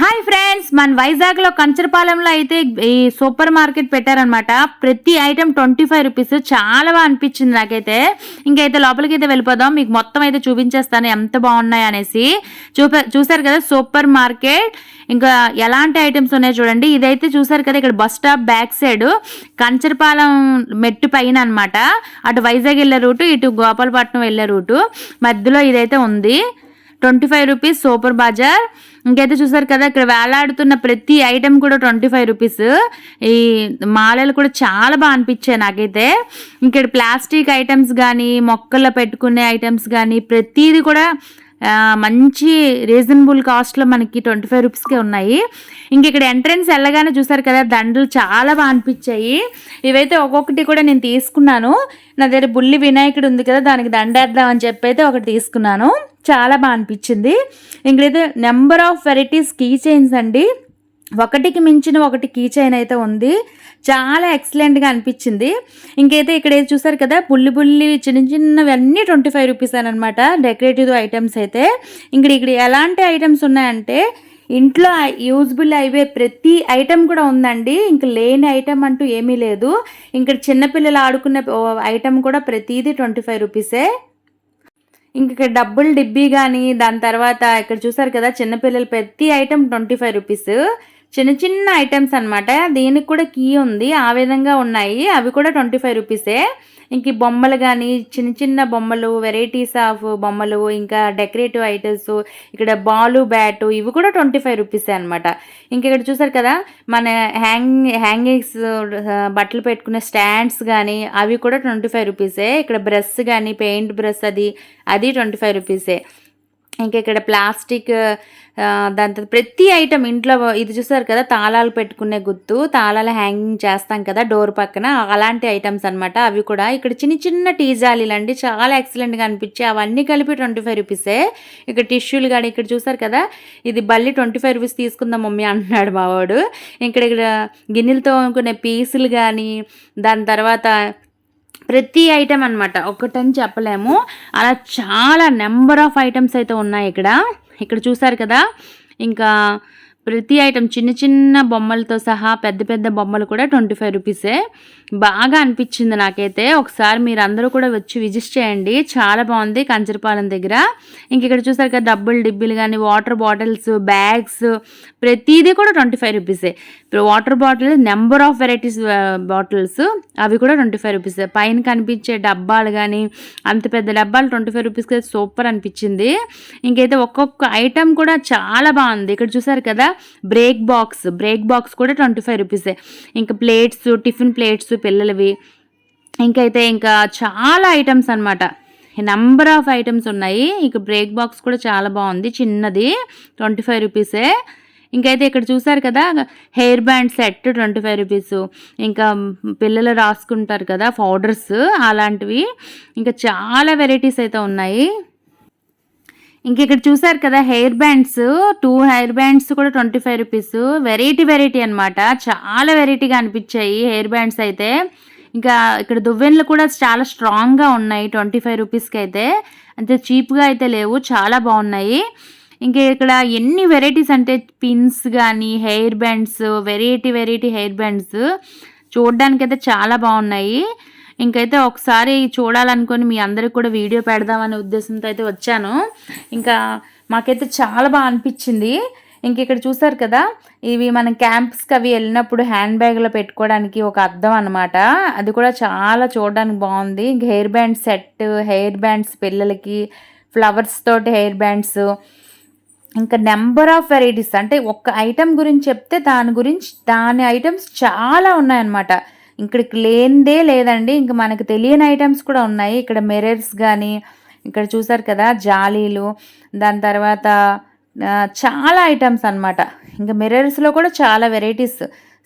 Hi friends మన వైజాగ్లో కంచరపాలెంలో అయితే ఈ సూపర్ మార్కెట్ పెట్టారనమాట ప్రతి ఐటెం ట్వంటీ ఫైవ్ రూపీస్ చాలా బాగా అనిపించింది నాకైతే. ఇంకైతే లోపలికి అయితే వెళ్ళిపోదాం. మీకు మొత్తం అయితే చూపించేస్తాను ఎంత బాగున్నాయి అనేసి. చూప చూసారు కదా సూపర్ మార్కెట్. ఇంకా ఎలాంటి ఐటమ్స్ ఉన్నాయో చూడండి. ఇదైతే చూసారు కదా ఇక్కడ bus stop back side Kancharapalem మెట్టు పైన అనమాట అటు వైజాగ్ వెళ్ళే రూటు ఇటు గోపాలపట్నం వెళ్ళే రూటు. మధ్యలో ఇదైతే ఉంది. Twenty five rupees super bazaar. ఇంకైతే చూసారు కదా ఇక్కడ వేలాడుతున్న ప్రతి ఐటెం కూడా ట్వంటీ ఫైవ్ రూపీస్. ఈ మాలలు కూడా చాలా బాగా అనిపించాయి నాకైతే. ఇక్కడ ప్లాస్టిక్ ఐటమ్స్ కానీ మొక్కల్లో పెట్టుకునే ఐటమ్స్ కానీ ప్రతిదీ కూడా మంచి రీజనబుల్ కాస్ట్లో మనకి ట్వంటీ ఫైవ్ రూపీస్కే ఉన్నాయి. ఇంక ఇక్కడ ఎంట్రన్స్ వెళ్ళగానే చూసారు కదా దండలు చాలా బాగా అనిపించాయి. ఇవైతే ఒక్కొక్కటి కూడా నేను తీసుకున్నాను. నా దగ్గర బుల్లి వినాయకుడు ఉంది కదా దానికి దండేద్దాం అని చెప్పి అయితే ఒకటి తీసుకున్నాను. చాలా బాగా అనిపించింది. ఇంకైతే number of varieties key chains అండి. ఒకటికి మించిన ఒకటి కీ చైన్ అయితే ఉంది. చాలా ఎక్సలెంట్గా అనిపించింది. ఇంకైతే ఇక్కడ చూసారు కదా బుల్లి బుల్లి చిన్న చిన్నవి అన్నీ ట్వంటీ ఫైవ్ రూపీస్ అనమాట డెకరేటివ్ ఐటమ్స్ అయితే. ఇక్కడ ఇక్కడ ఎలాంటి ఐటమ్స్ ఉన్నాయంటే ఇంట్లో యూజ్బుల్ అయ్యే ప్రతి ఐటెం కూడా ఉందండి. ఇంక లేని ఐటెం అంటూ ఏమీ లేదు. ఇక్కడ చిన్నపిల్లలు ఆడుకునే ఐటెం కూడా ప్రతిదీ ట్వంటీ ఫైవ్ రూపీసే ఇంక ఇక్కడ డబ్బులు డిబ్బీ కానీ దాని తర్వాత ఇక్కడ చూసారు కదా చిన్నపిల్లలు ప్రతి ఐటెం ట్వంటీ ఫైవ్ రూపీస్ చిన్న చిన్న ఐటమ్స్ అనమాట దీనికి కూడా కీ ఉంది. ఆ విధంగా ఉన్నాయి. అవి కూడా ట్వంటీ ఫైవ్ రూపీసే ఇంక బొమ్మలు కానీ చిన్న చిన్న బొమ్మలు వెరైటీస్ ఆఫ్ బొమ్మలు ఇంకా డెకరేటివ్ ఐటమ్స్ ఇక్కడ బాలు బ్యాట్ ఇవి కూడా ట్వంటీ ఫైవ్ రూపీసే అనమాట ఇంక ఇక్కడ చూసారు కదా మన హ్యాంగ్ హ్యాంగింగ్స్ బట్టలు పెట్టుకునే స్టాండ్స్ కానీ అవి కూడా ట్వంటీ ఫైవ్ రూపీసే ఇక్కడ బ్రష్ కానీ పెయింట్ బ్రష్ అది అది ట్వంటీ ఫైవ్ రూపీసే ఇంకా ఇక్కడ ప్లాస్టిక్ దాని తర్వాత ప్రతి ఐటమ్ ఇంట్లో ఇది చూసారు కదా తాళాలు పెట్టుకునే గుత్తు తాళాలు హ్యాంగింగ్ చేస్తాం కదా డోర్ పక్కన అలాంటి ఐటమ్స్ అన్నమాట. అవి కూడా ఇక్కడ చిన్న చిన్న టీ జాలీలు అండి చాలా ఎక్సలెంట్గా అనిపించి అవన్నీ కలిపి ట్వంటీ ఫైవ్ రూపీసే ఇక్కడ టిష్యూలు కానీ ఇక్కడ చూసారు కదా ఇది బల్లి ట్వంటీ ఫైవ్ రూపీస్ తీసుకుందాం మమ్మీ అంటున్నాడు మావాడు ఇక్కడ ఇక్కడ గిన్నెలతో కొనే పీసులు కానీ దాని తర్వాత ప్రతి ఐటెం అనమాట ఒకటని చెప్పలేము. అలా చాలా నెంబర్ ఆఫ్ ఐటమ్స్ అయితే ఉన్నాయి ఇక్కడ. ఇక్కడ చూసారు కదా? ఇంకా ప్రతి ఐటెం చిన్న చిన్న బొమ్మలతో సహా పెద్ద పెద్ద బొమ్మలు కూడా ట్వంటీ ఫైవ్ రూపీసే. బాగా అనిపించింది నాకైతే. ఒకసారి మీరు అందరూ కూడా వచ్చి విజిట్ చేయండి. చాలా బాగుంది కంచరపాలెం దగ్గర. ఇంక ఇక్కడ చూసారు కదా డబ్బులు డిబ్బులు కానీ వాటర్ బాటిల్స్ బ్యాగ్స్ ప్రతిదీ కూడా ట్వంటీ ఫైవ్ రూపీసే. ఇప్పుడు water bottle number of varieties bottles అవి కూడా ట్వంటీ ఫైవ్ రూపీస్. పైన కనిపించే డబ్బాలు కానీ అంత పెద్ద డబ్బాలు ట్వంటీ ఫైవ్ రూపీస్కి సూపర్ అనిపించింది. ఇంకైతే ఒక్కొక్క ఐటెం కూడా చాలా బాగుంది. ఇక్కడ చూసారు కదా బ్రేక్ బాక్స్ బ్రేక్ బాక్స్ కూడా ట్వంటీ ఫైవ్ రూపీసే ఇంకా ప్లేట్స్ టిఫిన్ ప్లేట్స్ పిల్లలవి. ఇంకైతే ఇంకా చాలా ఐటమ్స్ అనమాట నంబర్ ఆఫ్ ఐటమ్స్ ఉన్నాయి. ఇక బ్రేక్ బాక్స్ కూడా చాలా బాగుంది. చిన్నది ట్వంటీ ఫైవ్ రూపీసే ఇంకైతే ఇక్కడ చూసారు కదా hair band set twenty five rupees. ఇంకా పిల్లలు రాసుకుంటారు కదా పౌడర్స్ అలాంటివి. ఇంకా చాలా వెరైటీస్ అయితే ఉన్నాయి. ఇంక ఇక్కడ చూసారు కదా hair bands two hair bands కూడా twenty five rupees variety variety అనమాట చాలా వెరైటీగా అనిపించాయి హెయిర్ బ్యాండ్స్ అయితే. ఇంకా ఇక్కడ దువ్వెన్లు కూడా చాలా స్ట్రాంగ్గా ఉన్నాయి ట్వంటీ ఫైవ్ రూపీస్కి అయితే. అంత చీప్గా అయితే లేవు చాలా బాగున్నాయి. ఇంకా ఇక్కడ ఎన్ని వెరైటీస్ అంటే పిన్స్ కానీ hair bands variety variety hair bands చూడ్డానికి అయితే చాలా బాగున్నాయి. ఇంకైతే ఒకసారి చూడాలనుకొని మీ అందరికి కూడా వీడియో పెడదామనే ఉద్దేశంతో అయితే వచ్చాను. ఇంకా మాకైతే చాలా బాగా అనిపించింది. ఇంక ఇక్కడ చూసారు కదా ఇవి మనం క్యాంప్స్కి అవి వెళ్ళినప్పుడు హ్యాండ్ బ్యాగ్లో పెట్టుకోవడానికి ఒక అద్దం అనమాట అది కూడా చాలా చూడడానికి బాగుంది. ఇంక hair band set hair bands పిల్లలకి ఫ్లవర్స్ తోటి హెయిర్ బ్యాండ్స్. ఇంకా నెంబర్ ఆఫ్ వెరైటీస్ అంటే ఒక్క ఐటెం గురించి చెప్తే దాని గురించి దాని ఐటమ్స్ చాలా ఉన్నాయన్నమాట. ఇక్కడికి లేనిదే లేదండి. ఇంకా మనకు తెలియని ఐటమ్స్ కూడా ఉన్నాయి. ఇక్కడ మిరర్స్ కానీ ఇక్కడ చూసారు కదా జాలీలు దాని తర్వాత చాలా ఐటమ్స్ అనమాట ఇంకా మిర్రర్స్లో కూడా చాలా వెరైటీస్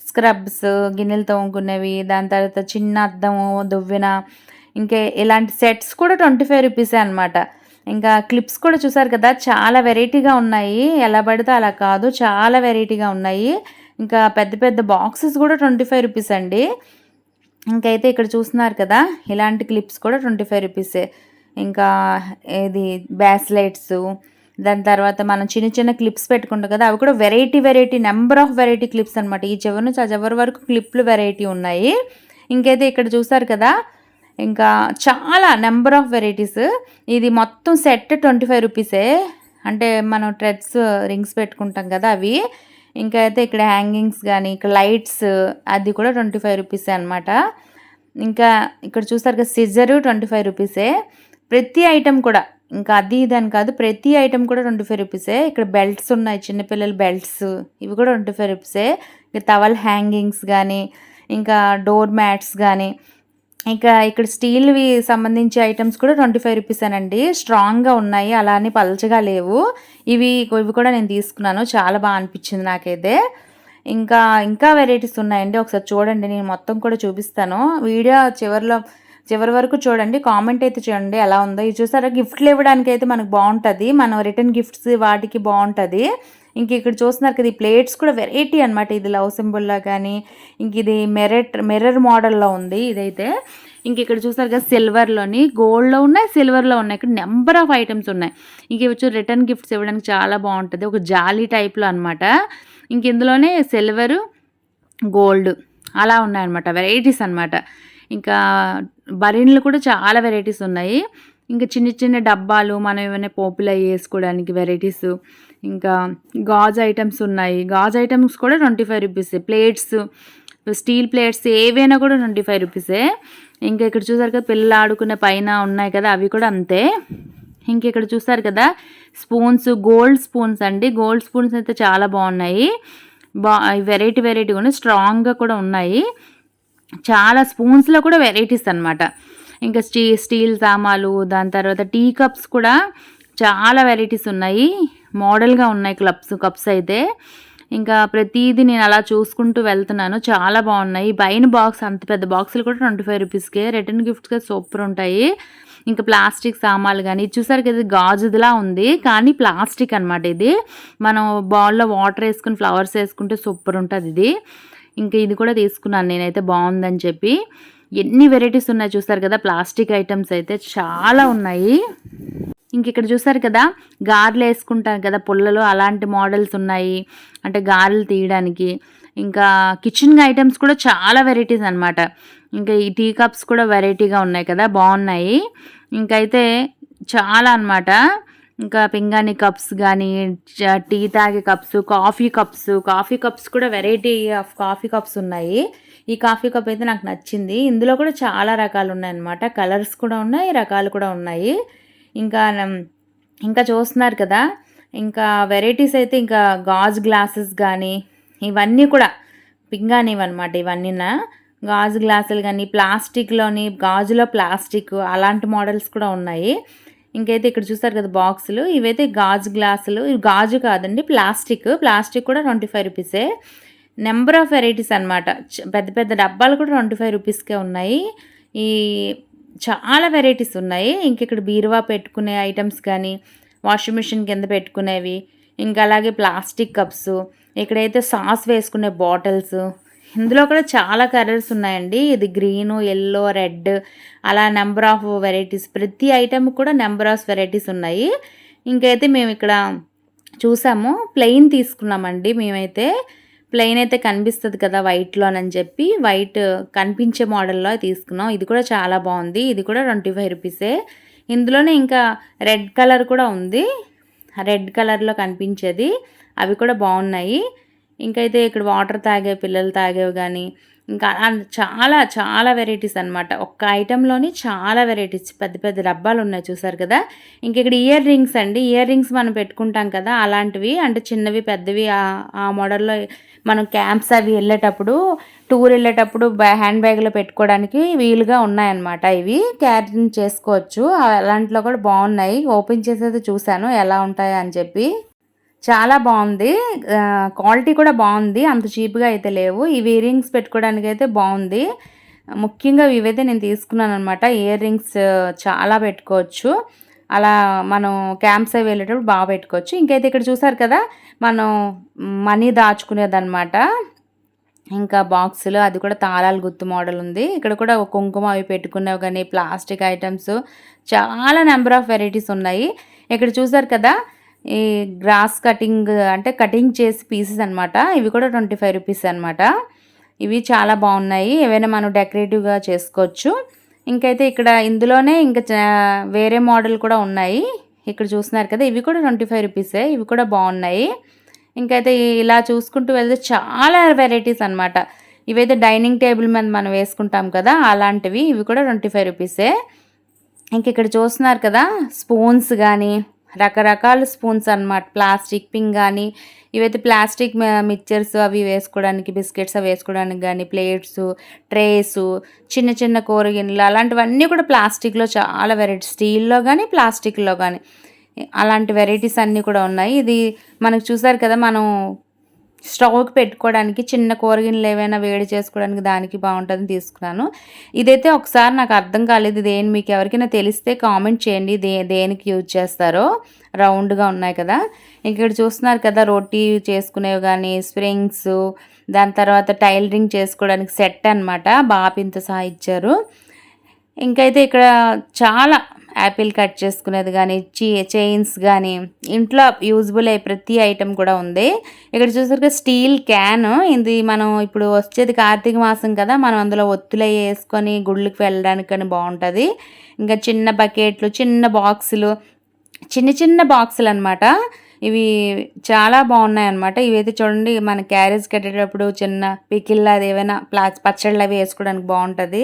స్క్రబ్స్ గిన్నెలు తోముకునేవి దాని తర్వాత చిన్న అద్దము దువ్వెన ఇంకా ఇలాంటి సెట్స్ కూడా ట్వంటీ ఫైవ్ రూపీసే అనమాట ఇంకా క్లిప్స్ కూడా చూసారు కదా చాలా వెరైటీగా ఉన్నాయి. ఎలా పడితే అలా కాదు చాలా వెరైటీగా ఉన్నాయి. ఇంకా పెద్ద పెద్ద బాక్సెస్ కూడా ట్వంటీ ఫైవ్ రూపీస్ అండి. ఇంకైతే ఇక్కడ చూస్తున్నారు కదా ఇలాంటి క్లిప్స్ కూడా ట్వంటీ ఫైవ్ రూపీసే. ఇంకా ఇది బ్యాస్లైట్స్ దాని తర్వాత మనం చిన్న చిన్న క్లిప్స్ పెట్టుకుంటాం కదా అవి కూడా variety variety number of variety clips అనమాట ఈ చివరి నుంచి ఆ చివరి వరకు క్లిప్లు వెరైటీ ఉన్నాయి. ఇంకైతే ఇక్కడ చూసారు కదా ఇంకా చాలా నెంబర్ ఆఫ్ వెరైటీస్. ఇది మొత్తం సెట్ ట్వంటీ ఫైవ్ రూపీసే. అంటే మనం ట్రెడ్స్ రింగ్స్ పెట్టుకుంటాం కదా అవి. ఇంకా అయితే ఇక్కడ హ్యాంగింగ్స్ కానీ ఇక్కడ లైట్స్ అది కూడా ట్వంటీ ఫైవ్ రూపీసే అనమాట ఇంకా ఇక్కడ చూస్తారు కదా సిజరు ట్వంటీ ఫైవ్ రూపీసే ప్రతి ఐటెం కూడా ఇంకా అది ఇది అని కాదు ప్రతి ఐటెం కూడా ట్వంటీ ఫైవ్ రూపీసే ఇక్కడ బెల్ట్స్ ఉన్నాయి చిన్నపిల్లల బెల్ట్స్ ఇవి కూడా ట్వంటీ ఫైవ్ రూపీసే ఇక టవల్ హ్యాంగింగ్స్ కానీ ఇంకా డోర్ మ్యాట్స్ కానీ ఇంకా ఇక్కడ స్టీల్వి సంబంధించి ఐటమ్స్ కూడా ట్వంటీ ఫైవ్ రూపీసేనండి స్ట్రాంగ్గా ఉన్నాయి అలా అని పలచగా లేవు. ఇవి ఇవి కూడా నేను తీసుకున్నాను. చాలా బాగా అనిపించింది నాకైతే. ఇంకా ఇంకా వెరైటీస్ ఉన్నాయండి. ఒకసారి చూడండి నేను మొత్తం కూడా చూపిస్తాను. వీడియో చివరిలో చివరి వరకు చూడండి కామెంట్ అయితే చూడండి ఎలా ఉందో. ఇది చూసారా? గిఫ్ట్లు ఇవ్వడానికి అయితే మనకు బాగుంటుంది. మనం రిటర్న్ గిఫ్ట్స్ వాటికి బాగుంటుంది. ఇంక ఇక్కడ చూస్తున్నారు కదా ఈ ప్లేట్స్ కూడా వెరైటీ అనమాట ఇది లవ్ సింబుల్లా కానీ ఇంక ఇది మెరట్ మిర్రర్ మోడల్లో ఉంది ఇదైతే. ఇంక ఇక్కడ చూస్తారు కదా సిల్వర్లోని గోల్డ్లో ఉన్నాయి సిల్వర్లో ఉన్నాయి. ఇక్కడ నెంబర్ ఆఫ్ ఐటమ్స్ ఉన్నాయి. ఇంక వచ్చి రిటర్న్ గిఫ్ట్స్ ఇవ్వడానికి చాలా బాగుంటుంది. ఒక జాలీ టైప్లో అనమాట ఇంక ఇందులోనే సిల్వరు గోల్డ్ అలా ఉన్నాయన్నమాట వెరైటీస్ అనమాట ఇంకా బరీన్లు కూడా చాలా వెరైటీస్ ఉన్నాయి. ఇంకా చిన్న చిన్న డబ్బాలు మనం ఏమైనా పోపులు అవి వేసుకోవడానికి వెరైటీస్. ఇంకా గాజు ఐటమ్స్ ఉన్నాయి. గాజు ఐటమ్స్ కూడా twenty five rupees plates steel plates ఏవైనా కూడా ట్వంటీ ఫైవ్ రూపీసే ఇంకా ఇక్కడ చూసారు కదా పిల్లలు ఆడుకునే పైన ఉన్నాయి కదా అవి కూడా అంతే. ఇంక ఇక్కడ చూసారు కదా స్పూన్స్ గోల్డ్ స్పూన్స్ అండి. గోల్డ్ స్పూన్స్ అయితే చాలా బాగున్నాయి. బా వెరైటీ వెరైటీ ఉన్నాయి స్ట్రాంగ్గా కూడా ఉన్నాయి. చాలా స్పూన్స్లో కూడా వెరైటీస్ అనమాట ఇంకా స్టీ స్టీల్ సామాలు దాని తర్వాత టీ కప్స్ కూడా చాలా వెరైటీస్ ఉన్నాయి. మోడల్గా ఉన్నాయి క్లబ్స్ కప్స్ అయితే. ఇంకా ప్రతిదీ నేను అలా చూసుకుంటూ వెళ్తున్నాను. చాలా బాగున్నాయి. పైన బాక్స్ అంత పెద్ద బాక్సులు కూడా ట్వంటీ ఫైవ్ రూపీస్కే. రిటర్న్ గిఫ్ట్స్గా సూపర్ ఉంటాయి. ఇంకా ప్లాస్టిక్ సామాన్లు కానీ ఇది చూసారు కదా గాజుదిలా ఉంది. కానీ ప్లాస్టిక్ అనమాట ఇది. మనం బౌల్లో వాటర్ వేసుకుని ఫ్లవర్స్ వేసుకుంటే సూపర్ ఉంటుంది ఇది. ఇంకా ఇది కూడా తీసుకున్నాను నేనైతే బాగుందని చెప్పి. ఎన్ని వెరైటీస్ ఉన్నాయి చూస్తారు కదా ప్లాస్టిక్ ఐటమ్స్ అయితే చాలా ఉన్నాయి. ఇంక ఇక్కడ చూసారు కదా గారెలు వేసుకుంటాను కదా పుల్లలు అలాంటి మోడల్స్ ఉన్నాయి అంటే గారెలు తీయడానికి. ఇంకా కిచెన్ ఐటమ్స్ కూడా చాలా వెరైటీస్ అనమాట ఇంకా ఈ టీ కప్స్ కూడా వెరైటీగా ఉన్నాయి కదా బాగున్నాయి. ఇంకైతే చాలా అనమాట ఇంకా పింగాణి కప్స్ కానీ టీ తాగే cups coffee cups coffee cups కూడా వెరైటీ ఆఫ్ కాఫీ కప్స్ ఉన్నాయి. ఈ కాఫీ కప్ అయితే నాకు నచ్చింది. ఇందులో కూడా చాలా రకాలు ఉన్నాయన్నమాట. కలర్స్ కూడా ఉన్నాయి రకాలు కూడా ఉన్నాయి. ఇంకా ఇంకా చూస్తున్నారు కదా ఇంకా వెరైటీస్ అయితే ఇంకా గాజు గ్లాసెస్ కానీ ఇవన్నీ కూడా పింగానివన్నమాట ఇవన్నీ గాజు గ్లాసులు కానీ ప్లాస్టిక్లోని గాజులో ప్లాస్టిక్ అలాంటి మోడల్స్ కూడా ఉన్నాయి. ఇంకైతే ఇక్కడ చూస్తారు కదా బాక్సులు. ఇవైతే గాజు గ్లాసులు. ఇవి గాజు కాదండి ప్లాస్టిక్. ప్లాస్టిక్ కూడా ట్వంటీ ఫైవ్ రూపీసే. నెంబర్ ఆఫ్ వెరైటీస్ అనమాట పెద్ద పెద్ద డబ్బాలు కూడా ట్వంటీ ఫైవ్ రూపీస్కే ఉన్నాయి. ఈ చాలా వెరైటీస్ ఉన్నాయి. ఇంక ఇక్కడ బీరువా పెట్టుకునే ఐటమ్స్ కానీ వాషింగ్ మిషన్ కింద పెట్టుకునేవి. ఇంకా అలాగే ప్లాస్టిక్ కప్స్. ఇక్కడైతే సాస్ వేసుకునే బాటిల్స్. ఇందులో కూడా చాలా కలర్స్ ఉన్నాయండి. ఇది గ్రీను ఎల్లో రెడ్ అలా నెంబర్ ఆఫ్ వెరైటీస్ ప్రతి ఐటెం కూడా నెంబర్ ఆఫ్ వెరైటీస్ ఉన్నాయి. ఇంకైతే మేము ఇక్కడ చూసాము. ప్లెయిన్ తీసుకున్నామండి మేమైతే. ప్లెయిన్ అయితే కనిపిస్తుంది కదా వైట్లోనని చెప్పి. వైట్ కనిపించే మోడల్లో తీసుకున్నాం. ఇది కూడా చాలా బాగుంది. ఇది కూడా ట్వంటీ ఫైవ్ రూపీసే ఇందులోనే ఇంకా రెడ్ కలర్ కూడా ఉంది. రెడ్ కలర్లో కనిపించేది. అవి కూడా బాగున్నాయి. ఇంకైతే ఇక్కడ వాటర్ తాగే పిల్లలు తాగేవి కానీ ఇంకా చాలా చాలా వెరైటీస్ అనమాట ఒక్క ఐటెంలోని చాలా వెరైటీస్ పెద్ద పెద్ద డబ్బాలు ఉన్నాయి చూసారు కదా? ఇంక ఇక్కడ ఇయర్ రింగ్స్ అండి. ఇయర్ రింగ్స్ మనం పెట్టుకుంటాం కదా అలాంటివి. అంటే చిన్నవి పెద్దవి ఆ మోడల్లో మనం క్యాంప్స్ అవి వెళ్ళేటప్పుడు టూర్ వెళ్ళేటప్పుడు హ్యాండ్ బ్యాగ్లో పెట్టుకోవడానికి వీలుగా ఉన్నాయన్నమాట ఇవి. క్యారింగ్ చేసుకోవచ్చు. అలాంటిలో కూడా బాగున్నాయి. ఓపెన్ చేసేది చూశాను. ఎలా ఉంటాయో అని చెప్పి. చాలా బాగుంది. క్వాలిటీ కూడా బాగుంది. అంత చీప్గా అయితే లేవు. ఇవి ఇయర్ రింగ్స్ పెట్టుకోవడానికి అయితే బాగుంది. ముఖ్యంగా ఇవైతే నేను తీసుకున్నాను అనమాట ఇయర్ రింగ్స్ చాలా పెట్టుకోవచ్చు. అలా మనం క్యాంప్స్ అవి వెళ్ళేటప్పుడు బాగా పెట్టుకోవచ్చు. ఇంకైతే ఇక్కడ చూసారు కదా మనం మనీ దాచుకునేదన్నమాట. ఇంకా బాక్సులు అది కూడా తాళాలు గుర్తు మోడల్ ఉంది. ఇక్కడ కూడా కుంకుమ అవి పెట్టుకున్నవి కానీ ప్లాస్టిక్ ఐటమ్స్ చాలా నెంబర్ ఆఫ్ వెరైటీస్ ఉన్నాయి. ఇక్కడ చూసారు కదా ఈ గ్రాస్ కటింగ్ అంటే కటింగ్ చేసి పీసెస్ అనమాట ఇవి కూడా ట్వంటీ ఫైవ్ రూపీస్ అనమాట ఇవి చాలా బాగున్నాయి. ఏవైనా మనం డెకరేటివ్గా చేసుకోవచ్చు. ఇంకైతే ఇక్కడ ఇందులోనే ఇంకా వేరే మోడల్ కూడా ఉన్నాయి. ఇక్కడ చూస్తున్నారు కదా ఇవి కూడా ట్వంటీ ఫైవ్ రూపీసే. ఇవి కూడా బాగున్నాయి. ఇంకైతే ఇలా చూసుకుంటూ వెళ్తే చాలా వెరైటీస్ అనమాట ఇవైతే డైనింగ్ టేబుల్ మీద మనం వేసుకుంటాం కదా అలాంటివి ఇవి కూడా ట్వంటీ ఫైవ్ రూపీసే. ఇంక ఇక్కడ చూస్తున్నారు కదా స్పూన్స్ కానీ రకరకాల స్పూన్స్ అనమాట ప్లాస్టిక్ పింగ్ కానీ ఇవైతే ప్లాస్టిక్ మిక్చర్స్ అవి వేసుకోవడానికి బిస్కెట్స్ అవి వేసుకోవడానికి కానీ ప్లేట్స్ ట్రేస్ చిన్న చిన్న కూరగిన్నెలు అలాంటివన్నీ కూడా ప్లాస్టిక్లో చాలా వెరైటీ స్టీల్లో కానీ ప్లాస్టిక్లో కానీ అలాంటి వెరైటీస్ అన్నీ కూడా ఉన్నాయి. ఇది మనకు చూసారు కదా మనం స్టవ్కి పెట్టుకోవడానికి చిన్న కూరగిన్నెలు ఏవైనా వేడి చేసుకోవడానికి దానికి బాగుంటుందని తీసుకున్నాను. ఇదైతే ఒకసారి నాకు అర్థం కాలేదు దేని మీకు ఎవరికైనా తెలిస్తే కామెంట్ చేయండి. దే దేనికి యూజ్ చేస్తారో. రౌండ్గా ఉన్నాయి కదా. ఇక్కడ చూస్తున్నారు కదా రోటీ చేసుకునేవి కానీ స్ప్రింగ్స్ దాని తర్వాత టైలరింగ్ చేసుకోవడానికి సెట్ అనమాట బాపింత సహా ఇచ్చారు. ఇంకైతే ఇక్కడ చాలా యాపిల్ కట్ చేసుకునేది కానీ చీ చైన్స్ కానీ ఇంట్లో యూజ్బుల్ అయ్యే ప్రతి ఐటెం కూడా ఉంది. ఇక్కడ చూసారుగా స్టీల్ క్యాన్. ఇది మనం ఇప్పుడు వచ్చేది కార్తీక మాసం కదా మనం అందులో ఒత్తులు వేసుకొని గుళ్ళకి వెళ్ళడానికి కానీ బాగుంటుంది ఇంకా చిన్న బకెట్లు చిన్న బాక్సులు చిన్న చిన్న బాక్సులు అనమాట ఇవి చాలా బాగున్నాయి అనమాట ఇవైతే చూడండి మన క్యారేజ్ కట్టేటప్పుడు చిన్న పికిల్ అది ఏమైనా ప్లా పచ్చళ్ళు అవి వేసుకోవడానికి బాగుంటుంది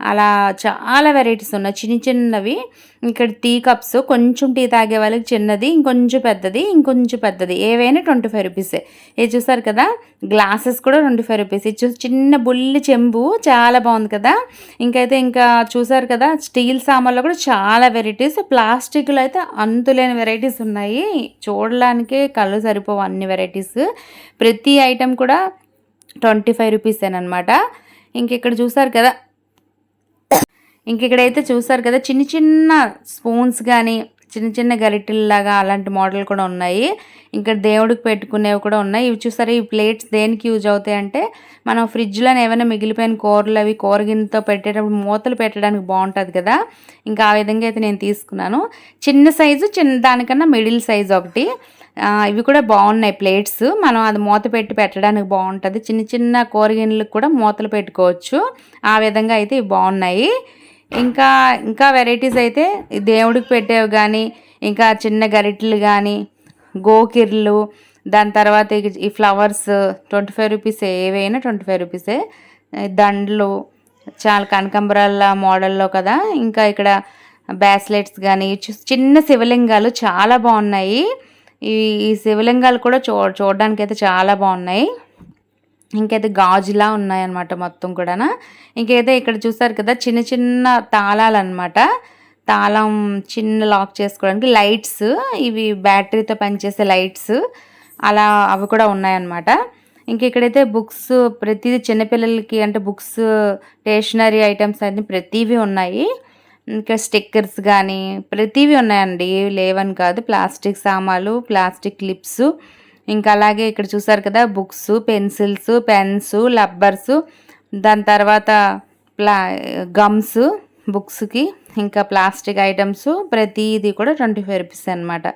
అలా చాలా వెరైటీస్ ఉన్నాయి. చిన్న చిన్నవి. ఇక్కడ టీ కప్స్ కొంచెం టీ తాగే వాళ్ళకి చిన్నది ఇంకొంచెం పెద్దది ఇంకొంచెం పెద్దది. ఏవైనా ట్వంటీ ఫైవ్ రూపీసే ఇది చూసారు కదా? గ్లాసెస్ కూడా ట్వంటీ ఫైవ్ రూపీస్. ఇది చిన్న బుల్లి చెంబు. చాలా బాగుంది కదా? ఇంకైతే ఇంకా చూసారు కదా? స్టీల్ సామాన్లో కూడా చాలా వెరైటీస్. ప్లాస్టిక్లో అయితే అంతులేని వెరైటీస్ ఉన్నాయి. చూడడానికే కళ్ళు సరిపోవు అన్ని వెరైటీస్. ప్రతి ఐటెం కూడా ట్వంటీ ఫైవ్ రూపీసేనమాట ఇంక ఇక్కడ చూసారు కదా? ఇంక ఇక్కడైతే చూసారు కదా చిన్న చిన్న స్పూన్స్ కానీ చిన్న చిన్న గరిటెల్లాగా అలాంటి మోడల్ కూడా ఉన్నాయి. ఇంకా దేవుడికి పెట్టుకునేవి కూడా ఉన్నాయి. ఇవి చూసారా ఈ ప్లేట్స్ దేనికి యూజ్ అవుతాయి అంటే మనం ఫ్రిడ్జ్లో ఏమైనా మిగిలిపోయిన కూరలు అవి కూరగిన్నెతో పెట్టేటప్పుడు మూతలు పెట్టడానికి బాగుంటుంది కదా. ఇంకా ఆ విధంగా అయితే నేను తీసుకున్నాను. చిన్న సైజు చిన్న దానికన్నా మిడిల్ సైజు ఒకటి. ఇవి కూడా బాగున్నాయి ప్లేట్స్. మనం అది మూత పెట్టి పెట్టడానికి బాగుంటుంది. చిన్న చిన్న కూరగిన్నెలకు కూడా మూతలు పెట్టుకోవచ్చు. ఆ విధంగా అయితే ఇవి బాగున్నాయి. ఇంకా ఇంకా వెరైటీస్ అయితే దేవుడికి పెట్టేవి కానీ ఇంకా చిన్న గరిటెలు కానీ గోకిర్లు దాని తర్వాత ఈ ఫ్లవర్స్ ట్వంటీ ఫైవ్ రూపీస్ ఏవైనా ట్వంటీ ఫైవ్ రూపీసే దండలు చాలా కనకంబరాల మోడల్లో కదా ఇంకా ఇక్కడ బ్యాస్లెట్స్ కానీ చిన్న శివలింగాలు చాలా బాగున్నాయి. ఈ శివలింగాలు కూడా చూ చూడడానికి అయితే చాలా బాగున్నాయి. ఇంకైతే గాజులా ఉన్నాయన్నమాట మొత్తం కూడా ఇంకైతే ఇక్కడ చూసారు కదా చిన్న చిన్న తాళాలు అనమాట తాళం చిన్న లాక్ చేసుకోవడానికి లైట్స్ ఇవి బ్యాటరీతో పనిచేసే లైట్స్ అలా అవి కూడా ఉన్నాయన్నమాట. ఇంక ఇక్కడైతే బుక్స్ ప్రతిదీ చిన్నపిల్లలకి అంటే బుక్స్ స్టేషనరీ ఐటమ్స్ అన్ని ప్రతివి ఉన్నాయి. ఇంకా స్టిక్కర్స్ కానీ ప్రతివి ఉన్నాయండి. లేవని కాదు ప్లాస్టిక్ సామాన్లు ప్లాస్టిక్ క్లిప్స్ ఇంకా అలాగే ఇక్కడ చూసారు కదా బుక్స్ పెన్సిల్స్ పెన్స్ లబ్బర్స్ దాని తర్వాత ప్లా గమ్స్ బుక్స్కి ఇంకా ప్లాస్టిక్ ఐటమ్స్ ప్రతిదీ కూడా ట్వంటీ ఫైవ్ రూపీస్ అనమాట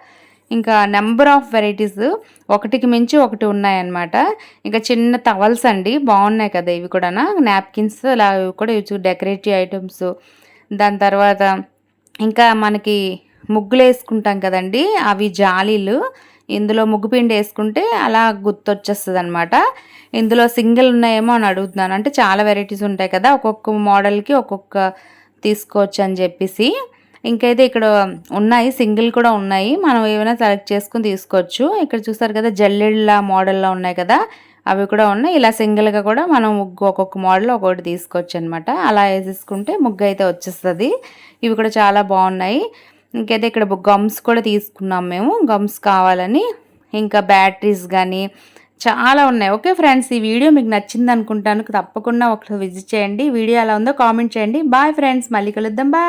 ఇంకా నెంబర్ ఆఫ్ వెరైటీస్ ఒకటికి మించి ఒకటి ఉన్నాయన్నమాట. ఇంకా చిన్న టవల్స్ అండి బాగున్నాయి కదా ఇవి కూడా నాప్కిన్స్ అలా కూడా డెకరేటివ్ ఐటమ్స్. దాని తర్వాత ఇంకా మనకి ముగ్గులు వేసుకుంటాం కదండి అవి జాలీలు. ఇందులో ముగ్గుపిండి వేసుకుంటే అలా గుర్తొచ్చేస్తుంది అనమాట ఇందులో సింగిల్ ఉన్నాయేమో అని అడుగుతున్నాను. అంటే చాలా వెరైటీస్ ఉంటాయి కదా ఒక్కొక్క మోడల్కి ఒక్కొక్క తీసుకోవచ్చు అని చెప్పేసి. ఇంకైతే ఇక్కడ ఉన్నాయి సింగిల్ కూడా ఉన్నాయి. మనం ఏమైనా సెలెక్ట్ చేసుకుని తీసుకోవచ్చు. ఇక్కడ చూస్తారు కదా జల్లెళ్ళ మోడల్లో ఉన్నాయి కదా అవి కూడా ఉన్నాయి. ఇలా సింగిల్గా కూడా మనం ముగ్గు ఒక్కొక్క మోడల్ ఒక్కొక్కటి తీసుకోవచ్చు అనమాట అలా వేసేసుకుంటే ముగ్గు అయితే వచ్చేస్తుంది. ఇవి కూడా చాలా బాగున్నాయి. ఇంకైతే ఇక్కడ గమ్స్ కూడా తీసుకున్నాం మేము. గమ్స్ కావాలని. ఇంకా బ్యాటరీస్ కానీ చాలా ఉన్నాయి. ఓకే ఫ్రెండ్స్ ఈ వీడియో మీకు నచ్చింది అనుకుంటాను తప్పకుండా ఒకసారి విజిట్ చేయండి. వీడియో ఎలా ఉందో కామెంట్ చేయండి. బాయ్ ఫ్రెండ్స్ మళ్ళీ కలుద్దాం. బాయ్